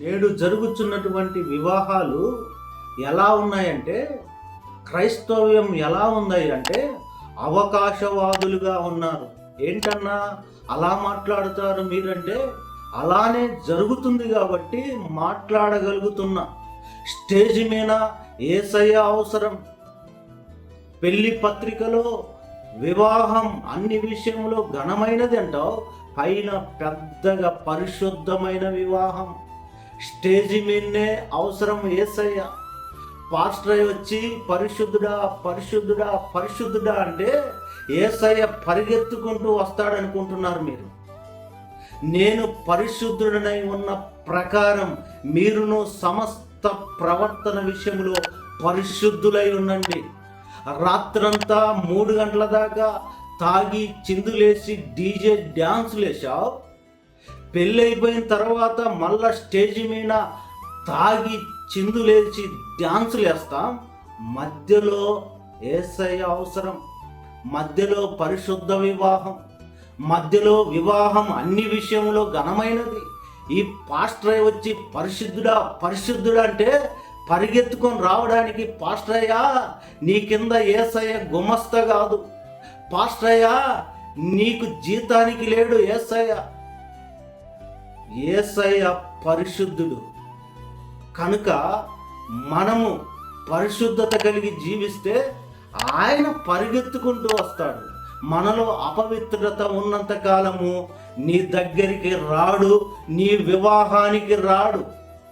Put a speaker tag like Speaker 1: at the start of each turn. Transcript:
Speaker 1: నేడు జరుగుతున్నటువంటి వివాహాలు ఎలా ఉన్నాయంటే క్రైస్తవ్యం ఎలా ఉంది అంటే అవకాశవాదులుగా ఉన్నారు. ఏంటన్నా? అలా మాట్లాడుతారు మీరంటే అలానే జరుగుతుంది కాబట్టి మాట్లాడగలుగుతున్నా. స్టేజ్ మీద ఏసయ్య అవసరం. పెళ్ళి పత్రికలో వివాహం అన్ని విషయంలో ఘనమైనది అంటావు. పైన పెద్దగా పరిశుద్ధమైన వివాహం. స్టేజి మీదనే అవసరం ఏసయ్య. పాస్టర్ వచ్చి పరిశుద్ధుడా పరిశుద్ధుడా పరిశుద్ధుడా అంటే ఏసయ్య పరిగెత్తుకుంటూ వస్తాడనుకుంటున్నారు మీరు. నేను పరిశుద్ధుడనై ఉన్న ప్రకారం మీరును సమస్త ప్రవర్తన విషయంలో పరిశుద్ధులై ఉండండి. రాత్రంతా మూడు గంటల దాకా తాగి చిందులేసి డీజే డ్యాన్సులు వేసావు పెళ్ళి అయిపోయిన తర్వాత మళ్ళా స్టేజ్ మీద తాగి చిందులేసి డ్యాన్సులు వేస్తాం. మధ్యలో ఏసై అవసరం మధ్యలో పరిశుద్ధ వివాహం మధ్యలో వివాహం అన్ని విషయంలో ఘనమైనది. ఈ పాస్ట్రయ్య వచ్చి పరిశుద్ధుడా పరిశుద్ధుడా అంటే పరిగెత్తుకొని రావడానికి పాస్టరయ్యా నీ కింద ఏసయ్య గుమస్త కాదు. పాస్టరయ్యా నీకు జీతానికి లేడు ఏసయ్య. ఏసయ్య పరిశుద్ధుడు. కనుక మనము పరిశుద్ధత కలిగి జీవిస్తే ఆయన పరిగెత్తుకుంటూ వస్తాడు. మనలో అపవిత్రత ఉన్నంత కాలము నీ దగ్గరికి రాడు నీ వివాహానికి రాడు.